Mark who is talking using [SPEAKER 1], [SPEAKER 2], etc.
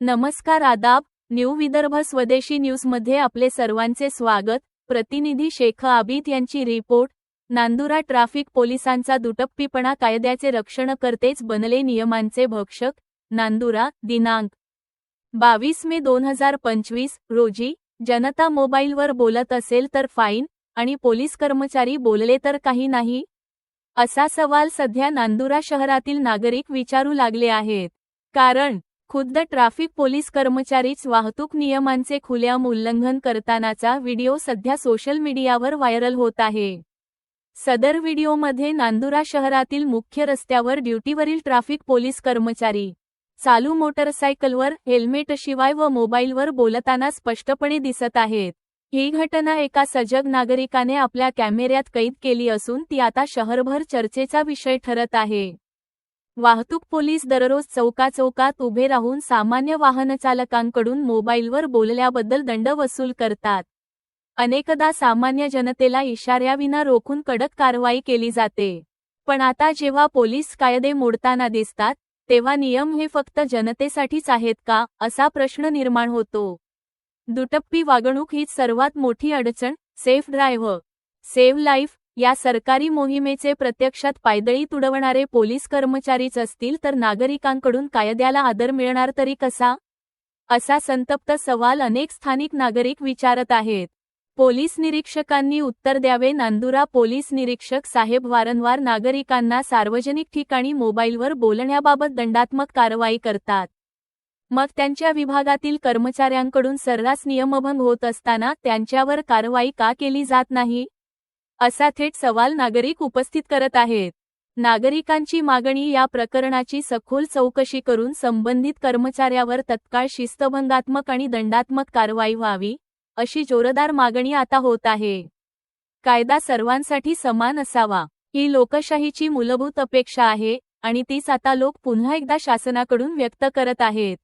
[SPEAKER 1] नमस्कार आदाब न्यू विदर्भ स्वदेशी न्यूजमध्ये आपले सर्वांचे स्वागत. प्रतिनिधी शेख आबिद यांची रिपोर्ट. नांदुरा ट्राफिक पोलिसांचा दुटप्पीपणा कायद्याचे रक्षण करतेच बनले नियमांचे भक्षक. नांदुरा दिनांक बावीस मे दोन हजार पंचवीस रोजी जनता मोबाईलवर बोलत असेल तर फाईन आणि पोलीस कर्मचारी बोलले तर काही नाही? असा सवाल सध्या नांदुरा शहरातील नागरिक विचारू लागले आहेत. कारण खुद्द ट्राफिक पोलीस कर्मचारीच वाहतूक नियमांचे खुल्याम उल्लंघन करतानाचा व्हिडिओ सध्या सोशल मीडियावर व्हायरल होत आहे. सदर व्हिडिओमध्ये नांदुरा शहरातील मुख्य रस्त्यावर ड्युटीवरील ट्राफिक पोलीस कर्मचारी चालू मोटरसायकलवर हेल्मेटशिवाय व मोबाईलवर बोलताना स्पष्टपणे दिसत आहेत. ही घटना एका सजग नागरिकाने आपल्या कॅमेऱ्यात कैद केली असून ती आता शहरभर चर्चेचा विषय ठरत आहे. वाहतूक पोलीस दररोज चौकाचौकात उभे राहून सामान्य वाहनचालकांकडून मोबाईलवर बोलल्याबद्दल दंड वसूल करतात. अनेकदा सामान्य जनतेला इशाऱ्याविना रोखून कडक कारवाई केली जाते. पण आता जेव्हा पोलीस कायदे मोडताना दिसतात तेव्हा नियम हे फक्त जनतेसाठीच आहेत का असा प्रश्न निर्माण होतो. दुटप्पी वागणूक हीच सर्वात मोठी अडचण सेफ ड्रायव्ह सेव्ह लाईफ या सरकारी मोहिमेचे प्रत्यक्षात पायदळी तुडवणारे पोलीस कर्मचारीच असतील तर नागरिकांकडून कायद्याला आदर मिळणार तरी कसा? असा संतप्त सवाल अनेक स्थानिक नागरिक विचारत आहेत. पोलीस निरीक्षकांनी उत्तर द्यावे. नांदुरा पोलीस निरीक्षक साहेब वारंवार नागरिकांना सार्वजनिक ठिकाणी मोबाईलवर बोलण्याबाबत दंडात्मक कारवाई करतात. मग त्यांच्या विभागातील कर्मचाऱ्यांकडून सर्रास नियमभंग होत असताना त्यांच्यावर कारवाई का केली जात नाही? असा थेट सवाल नागरिक उपस्थित करत आहेत. नागरिकांची मागणी या प्रकरणाची सखोल चौकशी करून संबंधित कर्मचाऱ्यावर तत्काळ शिस्तभंगात्मक आणि दंडात्मक कारवाई व्हावी अशी जोरदार मागणी आता होत आहे. कायदा सर्वांसाठी समान असावा. ही लोकशाहीची मूलभूत अपेक्षा आहे आणि तीच आता लोक पुन्हा एकदा शासनाकडून व्यक्त करत आहेत.